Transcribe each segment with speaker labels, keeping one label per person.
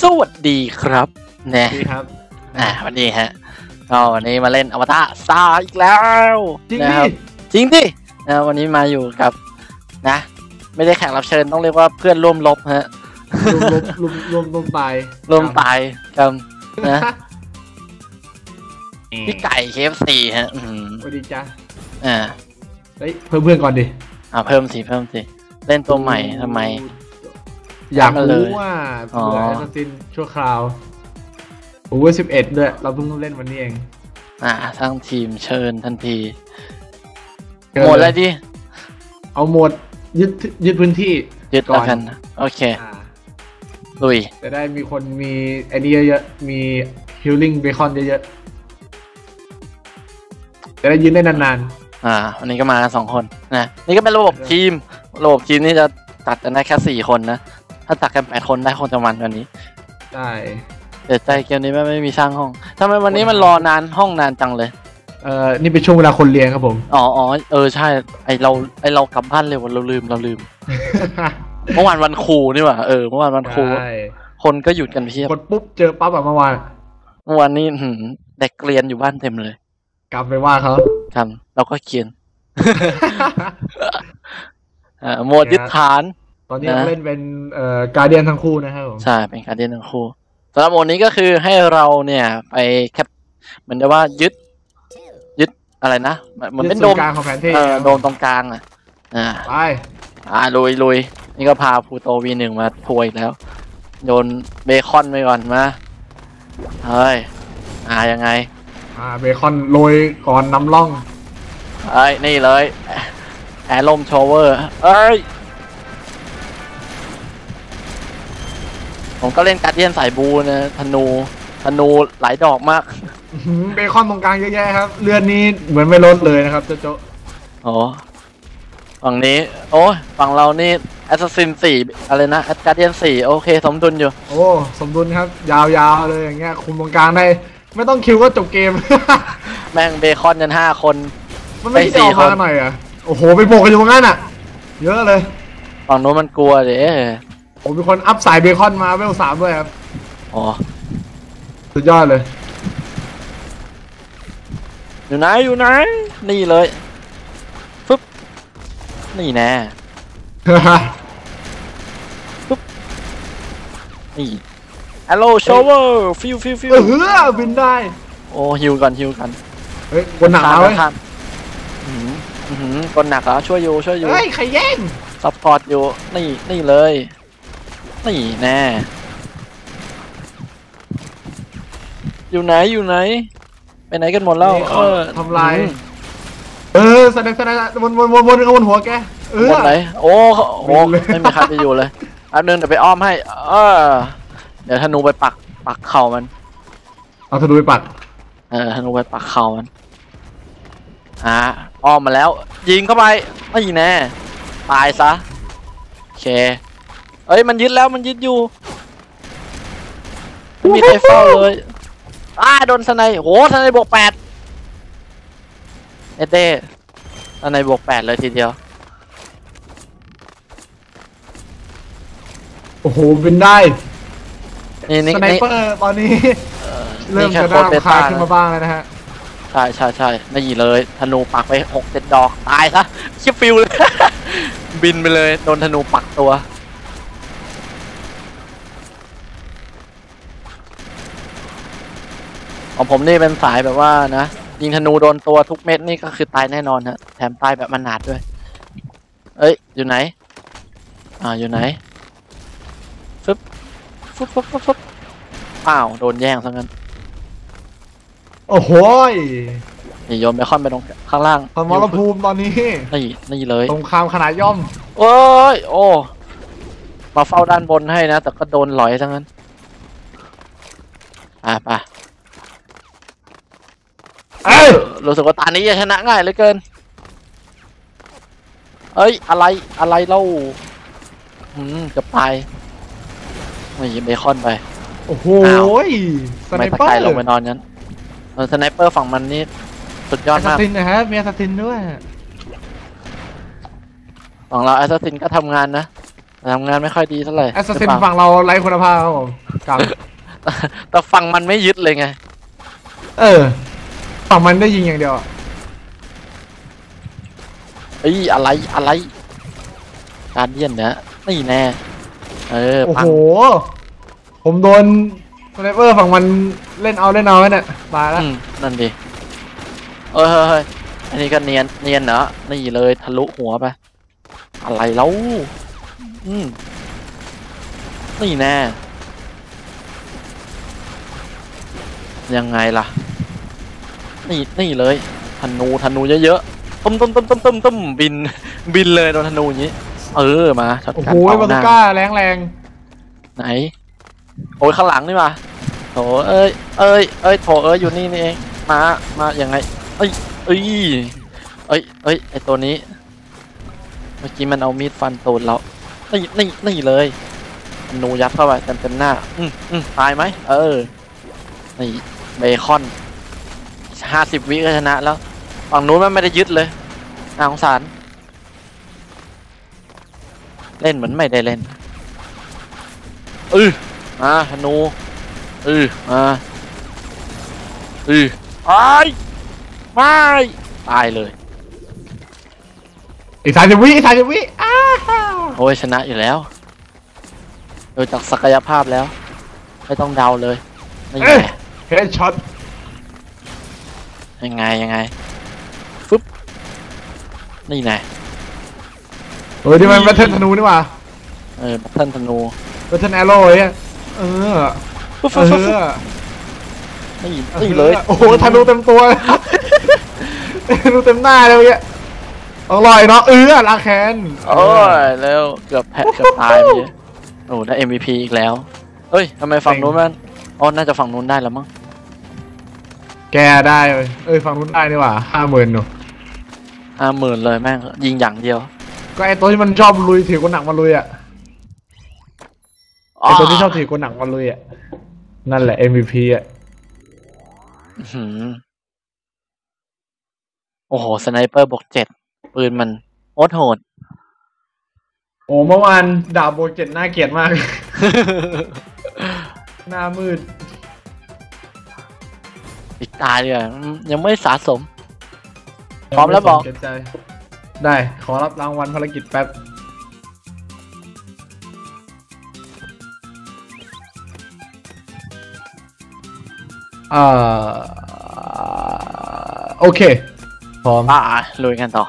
Speaker 1: สวัสดีครับนะ
Speaker 2: ดีครับ
Speaker 1: อ่าวันนี้ฮะก็วันนี้มาเล่นอวตารซาอีกแล้ว
Speaker 2: จริง
Speaker 1: นะ
Speaker 2: ดิ
Speaker 1: ครับจริงดินะวันนี้มาอยู่กับนะ ไม่ได้แขกรับเชิญต้องเรียกว่าเพื่อนร่วมรบฮะ
Speaker 2: รวมรวมรวมรวมตาย
Speaker 1: ร่วมตายกับนะพี่ไก่เคฟซีฮะอืม
Speaker 2: สวัสดีจ้า
Speaker 1: อ่า
Speaker 2: เฮ้ยเพิ่มเพื่อนก่อนดิ
Speaker 1: อ่าเพิ่มสิเพิ่มสิเล่นตัวใหม่ทำไม
Speaker 2: อยาก
Speaker 1: มาเลย
Speaker 2: รู้ว่า
Speaker 1: อ๋อ
Speaker 2: เผื่อแอสซัสซินชั่วคราวโอเวอร์สิบเอ็ดด้วย เราเพิ่งเล่นวันนี้เอง
Speaker 1: อ่าสร้างทีมเชิญทันที
Speaker 2: เชิญ
Speaker 1: หมด
Speaker 2: เล
Speaker 1: แล้ว
Speaker 2: ย
Speaker 1: ดิ
Speaker 2: เอาหมด ยึดยึดพื้นที่
Speaker 1: ยึด
Speaker 2: ก่อน
Speaker 1: แล้วกันโอเค
Speaker 2: อ่า
Speaker 1: ลุย
Speaker 2: จะได้มีคนมีไอ้นี่เยอะๆมีฮิลลิ่งเบคอนเยอะๆ จะได้ยืนได้นาน
Speaker 1: อ่า วันนี้ก็มากันสองคนนะ นี่ก็เป็นระบบทีม ระบบทีมนี่จะตัดกันได้แค่สี่คนนะ ถ้าตัดกันแปดคนได้คงจะมันกวันนี้
Speaker 2: ๆได้
Speaker 1: เสียใจเกมนี้ไม่ไม่มีช่างห้องทำไมวันนี้มันรอนานห้องนานจังเลย
Speaker 2: เอ่อนี่เป็นช่วงเวลาคนเรียนครับผม
Speaker 1: อ๋ออ๋อเออใช่ ไอเราไอเรากลับบ้านเร็วเราลืมเราลืม เมื่อวานวันครูนี่หว่าเออเมื่อวานวันครู
Speaker 2: ใช่
Speaker 1: คนก็หยุดกันเพียบ
Speaker 2: กดปุ๊บเจอปั๊บอะเมื่อวาน
Speaker 1: เมื่อวานนี้อื้อหือเด็กเรียนอยู่บ้านเต็มเลย
Speaker 2: กลับไปว่าเขา
Speaker 1: ครับเราก็เขียนอ่าหมวดยึดฐาน
Speaker 2: ตอนนี้
Speaker 1: นะ
Speaker 2: เราเล่นเป็นเอ่อการเดียนทั้งคู่นะครับผม
Speaker 1: ใช่เป็นการเดียนทั้งคู่สำหรับโหมดนี้ก็คือให้เราเนี่ยไปแคปเหมือนจะว่ายึดยึดอะไรนะเหมือนเป็นโด
Speaker 2: ยึ
Speaker 1: ม
Speaker 2: ศูย์กลางของแผนที่
Speaker 1: เออ
Speaker 2: ครับ
Speaker 1: โดมตรงกลางอะ อ่า
Speaker 2: ไป
Speaker 1: อ่าลุยลุยนี่ก็พาพูโตวีหนึ่งมาทัวร์อีกแล้ว โยนเบคอนไปก่อนมา เฮ้ย อ่ายังไง
Speaker 2: อ่าเบคอนโรยก่อนนำล่อง
Speaker 1: เอ้ย นี่เลย แอร์ลมโชเวอร์ เอ้ย ผมก็เล่นการเดียนสายบูนะธนูธนูหลายดอกมาก
Speaker 2: อื้อหือเบคอนตรงกลางเยอะแยะครับ เลือนนี้เหมือนไม่ลดเลยนะครับโจโจ
Speaker 1: โอ้ฝั่งนี้ โอ้ยฝั่งเรานี่ Assassin 4อะไรนะ a s g a r d i a n 4โอเค สมดุลอยู่
Speaker 2: โอ้ สมดุลครับ ยาวๆเลยอย่างเงี้ย คุมตรงกลางได้ ไม่ต้องคิวก็จบเกม
Speaker 1: แม่งเบคอนกันห้าคน
Speaker 2: มันไม่
Speaker 1: ไป
Speaker 2: คิด
Speaker 1: สี่
Speaker 2: จะออกมา
Speaker 1: คน
Speaker 2: หน่อยเหรอะ โอ้โห ไปโบกกันอยู่ตรงนั้นอะ เยอะเลย
Speaker 1: ฝั่งนู้นมันกลัวเด้
Speaker 2: โอ้มีคนอัพสายเบคอนมาเวลสามด้วยครับ
Speaker 1: อ๋อ
Speaker 2: สุดยอดเลย
Speaker 1: อยู่ไหนอยู่ไหน นี่เลยฟึบนี่แน่นี่ Hello shower ฟิวฟิวฟิว
Speaker 2: เออบินได้
Speaker 1: โอ้ฮิวกันฮิวกัน
Speaker 2: เฮ้ยคนหนักมาเว้ย
Speaker 1: ข้ามอื้อหืออื้อหือคนหนักแล้วช่วยอยู่ช่วยอยู่
Speaker 2: เฮ้ยใครแย่ง
Speaker 1: ซัพพอร์ตอยู่นี่นี่เลย นี่แน่ อยู่ไหนอยู่ไหน ไปไหนกันหมดแล้ว
Speaker 2: นี่
Speaker 1: เอ
Speaker 2: เขา
Speaker 1: อ
Speaker 2: ทำลาย
Speaker 1: อื้อ
Speaker 2: เออแสดงแสดงวนวนวนวนวนหัวแก เอ
Speaker 1: หือ
Speaker 2: อ
Speaker 1: หมดไหน โอ้โห
Speaker 2: บินเลย
Speaker 1: ไม่มีใครไปอยู่เลยอันนึงเดี๋ยวไปอ้อมให้ เออ เดี๋ยวธนูไปปักปักเข่ามัน
Speaker 2: เอาธนูไปปัด
Speaker 1: เออธนูไปปักเข่ามันอ่าอ้อมมาแล้ว ยิงเข้าไปไม่แน่ ตายซะโอเค เอ้ยมันยึดแล้วมันยึดอยู่ไม่มีใครเฝ้าเลยอ้าโดนสไนโหสไนบวกแปดเอเต้สไนบวกแปดเลยทีเดียว
Speaker 2: โอ้โหบินได้
Speaker 1: นี่นี่
Speaker 2: สไน
Speaker 1: นี่
Speaker 2: เปอร์ตอนนี้เริ่ม
Speaker 1: นี่แค่
Speaker 2: จะ
Speaker 1: โค้
Speaker 2: น่า
Speaker 1: ดเบ
Speaker 2: รำคา
Speaker 1: ต้า
Speaker 2: ญขึ้นมาบ้างแล้วนะฮะ
Speaker 1: ใช่ใช่ใช่นี่เลยธนูปักไปหกเจ็ดดอกตายซะชิบฟิวเลย บินไปเลยโดนธนูปักตัว ของผมนี่เป็นสายแบบว่านะยิงธนูโดนตัวทุกเม็ดนี่ก็คือตายแน่นอนฮะแถมตายแบบมันหนาดด้วย เอ้ย อยู่ไหน อ่าอยู่ไหนฟึบฟึบฟึบฟึบฟึบอ้าวโดนแย่งซะงั้น
Speaker 2: โอ้โหย
Speaker 1: นี่โยนเบคอนไปตรงข้างล่าง
Speaker 2: สมรภูมิตอนนี้
Speaker 1: นี่นี่เลย
Speaker 2: สงครามขนาดย่อม
Speaker 1: โอ้ยโอ้มาเฝ้าด้านบนให้นะ แต่ก็โดนหลอยทั้งนั้นอะไป
Speaker 2: เอ้ย
Speaker 1: รู้สึกว่าตานี้จะชนะง่ายเหลือเกิน เอ้ย อะไรอะไรเล่าอืมจะไปไม่ยิงเบคอนไป
Speaker 2: โอ้โห
Speaker 1: อ้าว
Speaker 2: ยสไน
Speaker 1: ไม่ตะ
Speaker 2: เปอ
Speaker 1: ไคร้
Speaker 2: ร์
Speaker 1: ลงไปนอนงั้นเออสไนเปอร์ฝั่งมันนี่สุดยอ
Speaker 2: แอ
Speaker 1: ด
Speaker 2: สซั
Speaker 1: มา
Speaker 2: ส
Speaker 1: ก
Speaker 2: ซินนะฮะมีแอสซัสซินด้วย
Speaker 1: ฝั่งเราแอสซัสซินก็ทำงานนะแต่ทำงานไม่ค่อยดีเท่าไหร่
Speaker 2: แอสซัสซิน
Speaker 1: หรือเปล่า
Speaker 2: ฝั่งเราไร้คุณภาพครับผมกลาง
Speaker 1: แต่ฟังมันไม่ยึดเลยไง
Speaker 2: เออ ฝั่งมันได้ยิงอย่างเดียวอะ
Speaker 1: เอ้ยอะไรอะไร การเดียนเนี่ยนี่แน่เออ
Speaker 2: โอ้
Speaker 1: ปั
Speaker 2: โห
Speaker 1: ง
Speaker 2: ผมโดนสไนเปอร์ฝั่งมันเล่นเอาเล่นเอาเนี่ยตายแล้ว
Speaker 1: อืมนั่นดิเอยเฮ้ยเฮ้ยอันนี้ก็เนียนเนียนเหรอนี่เลยทะลุหัวไปอะไรแล้วอืมนี่แน่ยังไงล่ะ นี่นี่เลยธนูธนูเยอะๆตุ้มตุ้มตุ้มตุ้มตุ้มตุ้มบิน บินเลยโดนธนูอย่างนี้ เออมาช็อต
Speaker 2: โอ้
Speaker 1: กั
Speaker 2: โห
Speaker 1: นเป่า
Speaker 2: บา
Speaker 1: ห
Speaker 2: ซู
Speaker 1: น้า
Speaker 2: ก้าแรงแรง
Speaker 1: ไหน โอ้ยข้างหลังนี่มาโถเอ้ยเอ้ยเอ้ยโถเอ้ยอยู่นี่นี่เองมามายังไงเอ้ยเอ้ยเอ้ยเอ้ยไอตัวนี้ เมื่อกี้มันเอามีดฟันตูดเรานี่นี่นี่เลยธนูยัดเข้าไปเต็มเต็มหน้า อืมอืมตายไหมเออนี่เบคอน ห้าสิบวิก็ชนะแล้วฝั่งนู้นมันไม่ได้ยึดเลยน่าสงสาร เล่นเหมือนไม่ได้เล่นอือมาธนูอือมาอือไอ้ายไม่ตายเลย
Speaker 2: อีกสามสิบวิอีกสามสิบวิอ้าว
Speaker 1: โอ้ยชนะอยู่แล้วดูจากศักยภาพแล้ว ไม่ต้องเดาเลยนี่ไง
Speaker 2: เฮดช็อต
Speaker 1: ยังไงยังไงฟึบนี่ไง
Speaker 2: เฮ้ยนี่มันแบทเทิลธนูนี่หว่า
Speaker 1: เออบัตเทิลธนู
Speaker 2: แบทเทิลแอโร่เนี่ยเออ
Speaker 1: ฟึบ
Speaker 2: เอ
Speaker 1: ฟึบฟึบฟึบ
Speaker 2: อ
Speaker 1: นี่นี่เลย
Speaker 2: โอ้โหธนูเต็มตัวเลยธนูเต็มหน้าเลยเมื่อกี้อร่อยเนาะเออลาแคน
Speaker 1: โอ้ยแล้วเกือบแพ้เกือบตายเมื่อกี้โอ้ได้ MVP อีกแล้วเฮ้ยทำไมฝั่งนู้นมันอ๋อน่าจะฝั่งนู้นได้แล้วมั้ง
Speaker 2: แกได้เว้ยเอ้ยฝั่งนู้นได้นี่หว่าห้าหมื่นหนู
Speaker 1: ห้าหมื่นเลยแม่งยิงอย่างเดียว
Speaker 2: ก็ไอตัวที่มันชอบลุยถือคนหนักมาลุยอะไอตัวที่ชอบถือคนหนักมาลุยอะนั่นแหละ MVP อะ
Speaker 1: อื้อหือโอ้โหสไนเปอร์บวกเจ็ดปืนมันโคตรโหด
Speaker 2: โอ้เมื่อวานดาบโบเจ็ดน่าเกลียดมาก หน้ามืด
Speaker 1: อีกตายเลยอะอืมยังไม่สะสม พร้อมแล้วบอก
Speaker 2: เสียใจ ได้ขอรับรางวัลภารกิจแป๊บ เอ่อ โอเค พร้อม
Speaker 1: อ่าลุยกันต่อ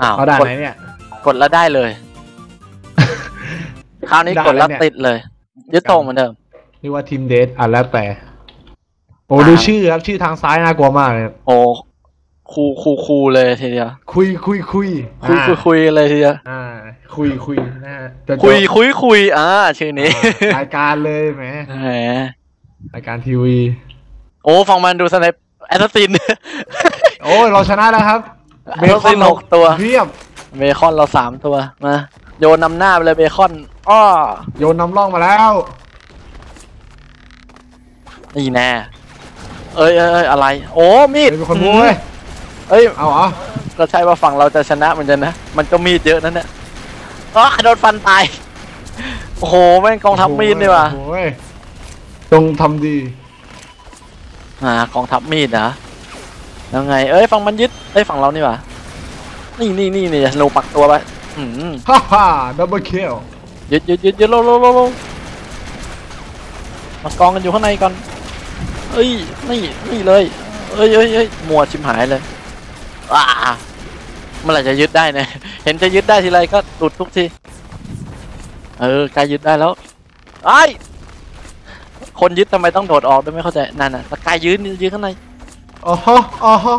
Speaker 1: อ้าว
Speaker 2: เอาด่าน
Speaker 1: กด
Speaker 2: ไหนเนี่ย
Speaker 1: กดแล้วได้เลย คราวนี้
Speaker 2: ด่าน
Speaker 1: กดแล้ว
Speaker 2: อะไรเนี่ย
Speaker 1: ติดเลยยึดโตเหมือนเดิม
Speaker 2: นี่ว่าทีมเดทอะแล้วแต่ โอ้
Speaker 1: อ่า
Speaker 2: ดูชื่อครับ ชื่อทางซ้ายน่ากลัวมากเลยครับ
Speaker 1: โอ้คูคูคูเลยทีเดียว
Speaker 2: คุยคุยคุย
Speaker 1: คุยคุยคุยเลยทีเดียว
Speaker 2: อ่า คุยคุยนะฮะจะ
Speaker 1: คุยคุยคุยอ่าชื่อนี้
Speaker 2: อ่ารายการเลยแหม
Speaker 1: แหม
Speaker 2: รายการทีวี
Speaker 1: โอ้ฟังมันดูสไนป์แอสซัสซิน
Speaker 2: โอ้ยเราชนะแล้วครับ
Speaker 1: แอสซัสซินหกตัว
Speaker 2: เรียบ
Speaker 1: เบคอนเราสามตัวมาโยนนำหน้าไปเลยเบคอนอ้อ
Speaker 2: โยนนำร่องมาแล้ว
Speaker 1: นี่แน่ เอ้ยเอ้ยเอ้ยอะไร โอ้มีด
Speaker 2: เป็นคนรู้เว้ย
Speaker 1: เอ้ย
Speaker 2: เอาเหรอ
Speaker 1: ก็ใช่ว่าฝั่งเราจะชนะเหมือนกันนะ มันก็มีดเยอะนั่นเนี่ยอ้อโดนฟันตาย โอ้โห แม่งกองทัพมีดนี่ว่ะ
Speaker 2: โอ้ยจงทำดี
Speaker 1: อ่ากองทัพมีดเหรอแล้วไง เอ้ย ฝั่งมันยึด เอ้ย ฝั่งเรานี่ว่ะนี่นี่นี่นี่ธนูปักตัวไปอืม
Speaker 2: ฮ่าฮ่าดับเบิลคิล
Speaker 1: ยึดยึดยึดยึดโลโลโลโลมากองกันอยู่ข้างในก่อน เอ้ยนี่นี่เลยเอ้ยเอ้ยเอ้ยมัวชิมหายเลยว้าเมื่อไหร่จะยึดได้เนี่ยเห็นจะยึดได้ทีไรก็หลุดทุกทีเออใกล้ยึดได้แล้วไอ้ยคนยึดทำไมต้องโดดออกด้วยไม่เข้าใจนั่นน่ะตะกายยืนยืนข้างใน
Speaker 2: อ๋อฮะอ๋อฮะ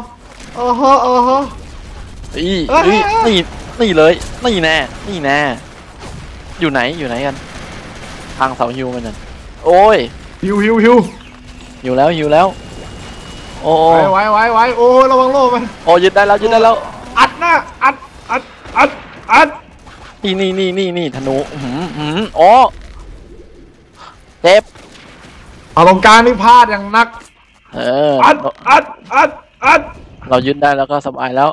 Speaker 2: อ๋อฮะอ๋อฮะ
Speaker 1: อี
Speaker 2: เอ้ย
Speaker 1: อี
Speaker 2: เอ้ย
Speaker 1: นี่นี่เลยนี่แน่นี่แน่อยู่ไหนอยู่ไหนกันทางเสาฮิวมันนั่นโอ้ย
Speaker 2: ฮิวฮิวฮิว
Speaker 1: หิวแล้วหิวแล้วโอ้
Speaker 2: ไว้ไว้ไว้ไว้โอ้ยระวังโล่มัน
Speaker 1: โอ้ยึดได้แล้วยึดได้แล้ว
Speaker 2: อัดหน้าอัดอัดอัดอัด
Speaker 1: นี่นี่นี่นี่นี่ธนูอื้อหืมหืมอ๋อเจ็บ
Speaker 2: เอาลงกลารนี่พลาดอย่างนัก
Speaker 1: เออ
Speaker 2: อัดอัดอัดอัด
Speaker 1: เรายึดได้แล้วก็สบายแล้ว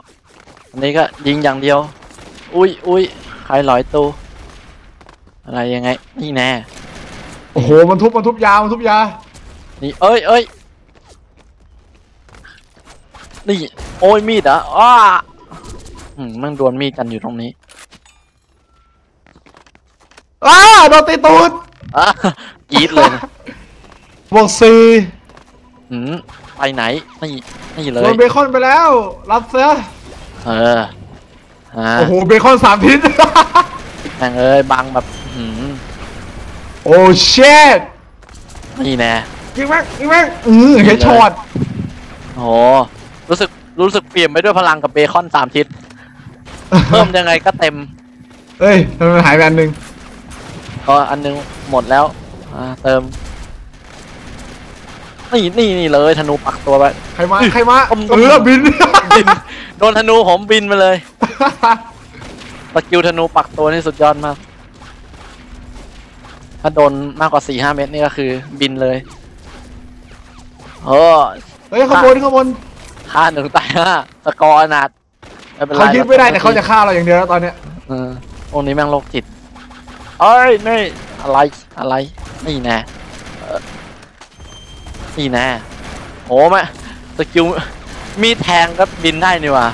Speaker 1: อันนี้ก็ยิงอย่างเดียว อุ้ยอุ้ยใครหลอยตูอะไรยังไง นี่แน่
Speaker 2: โอ้โหมันทุบมันทุบยามันทุบยา
Speaker 1: นี่เอ้ยเอ้ยนี่โอ้ยมีดเหรอะอ้าอืมมันดวลมีดกันอยู่ตรงนี้
Speaker 2: อ้าโดนตีตูด
Speaker 1: อะกรีดเลยนะ
Speaker 2: บวกสี่
Speaker 1: อืมไปไหนนี่นี่เล
Speaker 2: โด
Speaker 1: ย
Speaker 2: นเบคอนไปแล้ว รับเสีย
Speaker 1: เอออ่า
Speaker 2: โอ้โห เบคอนสามทิศ
Speaker 1: แม่งเอ้ยบังแบบอืม
Speaker 2: โอ้เช็ด
Speaker 1: นี่แน่
Speaker 2: ยิงแม่งยิงแม่งอือเฮดช็อต
Speaker 1: โอ้โหรู้สึกรู้สึกเปลี่ยนไปด้วยพลังกับเบคอนสามทิศเพิ่มยังไงก็เต็ม
Speaker 2: เอ้ยทำไมมันหายไปอันหนึ่ง
Speaker 1: ก็อันนึงหมดแล้วอ่าเติมนี่นี่นี่เลยธนูปักตัวไป
Speaker 2: ใครมาใครมา
Speaker 1: ต้ม
Speaker 2: เออบิน
Speaker 1: บินโดนธนูผมบินมาเลยสกิลธนูปักตัวนี่สุดยอดมาก ถ้าโดนมากกว่าสี่ห้าเมตรนี่ก็คือบินเลย โอ้
Speaker 2: เฮ้ยขางบวนขางบวน
Speaker 1: ห้าหนึ่งตายห้าสกอร์อนาดไม่เป็นไร
Speaker 2: เขายึดไม่ได้แต่เขาจะฆ่าเราอย่างเดียวแล้วตอนเนี้ย
Speaker 1: เออพวกนี้แม่งโรคจิตเอ้ยนี่อะไรอะไรนี่แน่เอ่อนี่แน่โอ้แม่สกิลมีดแทงก็บินได้นี่หว่า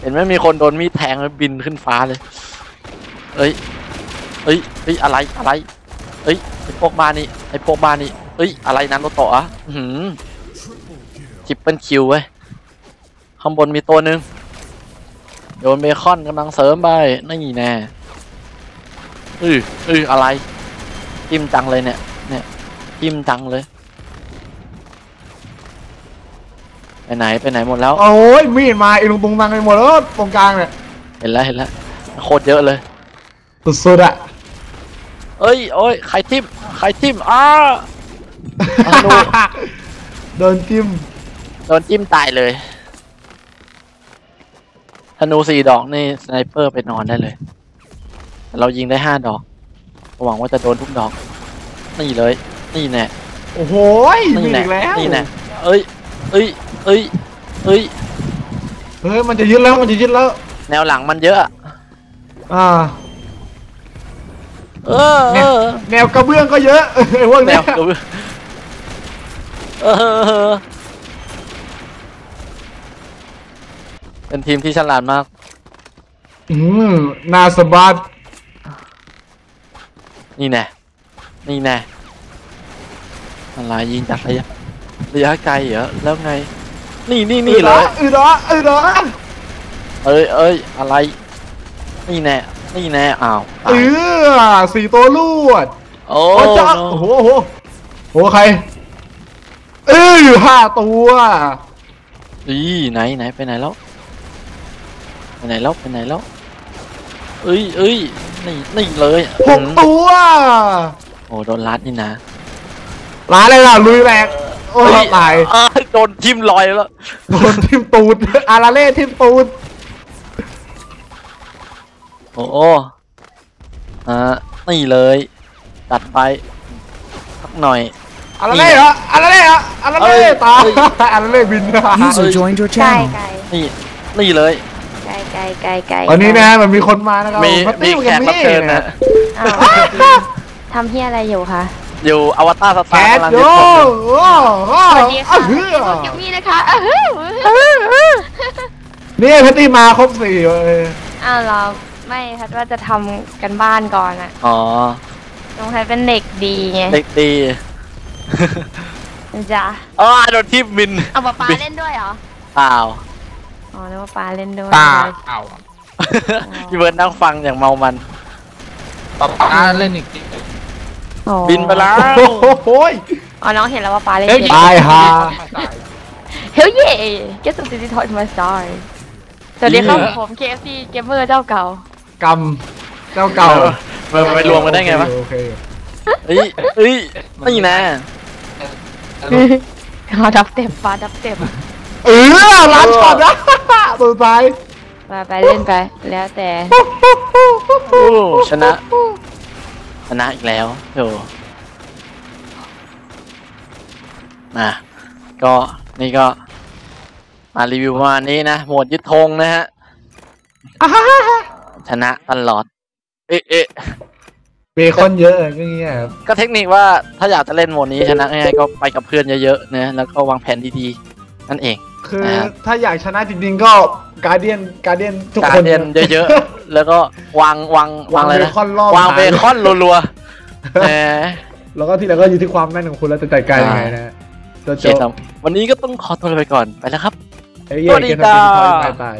Speaker 1: เห็นไหมมีคนโดนมีดแทงแล้วบินขึ้นฟ้าเลยเอ้ยเอ้ยเอ้ยอะไรอะไร เอ้ยไอพวกบ้านนี่ไอพวกบ้านนี่เอ้ยอะไรนั้นโรโตะอะอื้อหืมจิบเป็นคิวเว้ยข้างบนมีตัวหนึ่งโดนเบคอนกำลังเสริมไปนี่แน่อืออืออะไรจิ้มจังเลยเนี่ยเนี่ยจิ้มจังเลยไปไหนไปไหนหมดแล้ว
Speaker 2: โอ้ยมีดมาอีลุงตุงตังไปหมดแล้วตรงกลางเนี่ย
Speaker 1: เห็นแล้วเห็นแล้วโคตรเยอะเลย
Speaker 2: สุดๆอะ
Speaker 1: เอ้ยโอ้ยใครทิมใครทิมอ้าเอาดู
Speaker 2: โดนจิ้ม
Speaker 1: โดนจิ้มตายเลยธนูสี่ดอกนี่สไนเปอร์ไปนอนได้เลยแต่เรายิงได้ห้าดอก หวังว่าจะโดนทุกดอก นี่เลย นี่แน่
Speaker 2: โอ้โหยมี
Speaker 1: นี่
Speaker 2: อี
Speaker 1: แน่
Speaker 2: กแล้ว
Speaker 1: นี่แน่เอ้ยเอ้ยเอ้ยเอ้ย
Speaker 2: เฮ้ยมันจะยึดแล้วมันจะยึดแล้ว
Speaker 1: แนวหลังมันเยอะอะ
Speaker 2: อ่า
Speaker 1: เออเออ
Speaker 2: แนวกระเบื้องก็เยอะไอ้พวก
Speaker 1: แน
Speaker 2: เนี้ยว
Speaker 1: กระเบื้องเออเป็นทีมที่ฉลาดมาก
Speaker 2: อืมนาสะบัด
Speaker 1: นี่แน่ นี่แน่ อะไรยิงจากระยะระยะไกลเหรอ แล้วไง นี่นี่นี่เลย
Speaker 2: อือดออือดอ
Speaker 1: เอ้ยเอ้ยอะไร นี่แน่ นี่แน่อ้าวตา
Speaker 2: เอยอสี่ตัวลวด
Speaker 1: โอ้
Speaker 2: โอ้จ้า
Speaker 1: โน
Speaker 2: โอ้โหโอ้โหโอ้โหใคร เอ้ยห้าตัว
Speaker 1: อีไหนไหนไปไหนแล้วไปไหนแล้วไปไหนแล้วเอ้ยเอ้ยนี่นี่เลย
Speaker 2: หก
Speaker 1: อืม
Speaker 2: ตัว
Speaker 1: โอ้โดนลัดนี่นะ
Speaker 2: ร้านอะไรล่ะลุยแหลกโอ้ย
Speaker 1: เฮ้
Speaker 2: ตาย
Speaker 1: เอ้ยโดนทิ่มลอยแล้ว
Speaker 2: โดนทิมตูดอาราเล่ทิมตูด
Speaker 1: โอ้โหอ่านี่เลยตัดไปสักหน่อย
Speaker 2: อาราเล่เหรออาราเล่เหรออาราเล่
Speaker 1: เอ้ย
Speaker 2: ตาย
Speaker 1: เอ้ย
Speaker 2: อาราเล่บิน
Speaker 3: User joined your
Speaker 4: ไกล
Speaker 3: channel.
Speaker 4: ไกล
Speaker 1: นี่ นี่เลย
Speaker 4: ไกลไกลไกลไกล
Speaker 2: ตอนนี้นะมันมีคนมานะครับ
Speaker 1: มี
Speaker 2: ผ
Speaker 1: มี
Speaker 2: ติ้ว
Speaker 1: แขกรับเชิญนะ
Speaker 4: อ้าวทำเฮียอะไรอยู่คะ
Speaker 1: อยู่อวตารส
Speaker 2: แค
Speaker 1: ตาร์
Speaker 2: ท
Speaker 1: กำลัง
Speaker 2: โย
Speaker 1: จะชมอยู่
Speaker 2: โอ้โห
Speaker 4: สวัสดีค่ะ
Speaker 2: อ้าวเฮ้ย
Speaker 4: เกี่ยวมี่นะคะอ้าวเฮ้ย
Speaker 2: นี่แพตตี้มาครบสี่เลย
Speaker 4: อ้าวเรา ไม่คัดว่าจะทำกันบ้านก่อนอะ
Speaker 1: อ๋อ
Speaker 4: น้องแพทเป็นเด็กดีไง
Speaker 1: เด็กดี
Speaker 4: จ้ะ
Speaker 1: อ๋อโดนทิ่มบิน
Speaker 4: เอาป๊าป๊าเล่นด้วยเหรอ
Speaker 1: เปล่า
Speaker 4: อ๋อนึกว่าป๊าเล่นด้วย
Speaker 2: ตาเอา
Speaker 1: พี่เบิร์ดนั่งฟังอย่างเมามัน
Speaker 2: ป๊าป๊าเล่นอีก
Speaker 4: โอ้
Speaker 1: บินไปแล้ว
Speaker 2: โอ้โหย
Speaker 4: อ๋อน้องเห็นแล้วว่าป๊าเล่น
Speaker 2: เฮ้ย
Speaker 4: เกม
Speaker 2: ตายฮา
Speaker 4: เฮ้ยเย่ get some city toy to my star สวัสดีครับ ผม KFC gamer เจ้าเก่า
Speaker 2: กรรมเจ้าเก่า
Speaker 1: มันไปรวมกันได้ไงวะ
Speaker 2: โอเค
Speaker 1: เอ้ยเอ้ยนี่นะ
Speaker 4: เขาดับเต็มฟ้าดับเต็ม
Speaker 2: เออร้านช็อตนะตัวสุดท้าย
Speaker 4: ไปไปเล่นไปแล้วแต่
Speaker 1: โอ้ชนะ ชนะอีกแล้วโธ่มาก็นี่ก็มารีวิวประมาณนี้นะ หมวดยึดธงนะฮะ ชนะตลอด เอ๊ะเอ๊ะ
Speaker 2: เบคอนเยอะก็เงี้ยครับ
Speaker 1: ก็เทคนิคว่าถ้าอยากจะเล่นโหมดนี้ชนะง่ายๆก็ไปกับเพื่อนเยอะๆนะแล้วก็วางแผนดีๆ นั่นเอง
Speaker 2: คือ
Speaker 1: นะครับ
Speaker 2: ถ้าอยากชนะจริงๆก็การเดียนการเดียนทุก
Speaker 1: การ
Speaker 2: คน
Speaker 1: เรียนเยอะๆ แล้วก็วางวางวางอะไร
Speaker 2: เบ
Speaker 1: นะ
Speaker 2: คอนรอบ
Speaker 1: วางเบ
Speaker 2: ฐน
Speaker 1: คอนรัวๆแหม
Speaker 2: แล้วก็ที่เหลือก็อยู่ที่ความแม่นของคุณแล้วจะจัดการยังไงนะโจ
Speaker 1: โอเค
Speaker 2: โจ
Speaker 1: ครับวันนี้ก็ต้องขอตัวลาไปก่อนไปแล้วครับ
Speaker 2: เอ้ย
Speaker 1: สวัสดี
Speaker 2: เกม
Speaker 1: จ้า
Speaker 2: ทำเป็นที่ทอยไม่ตาย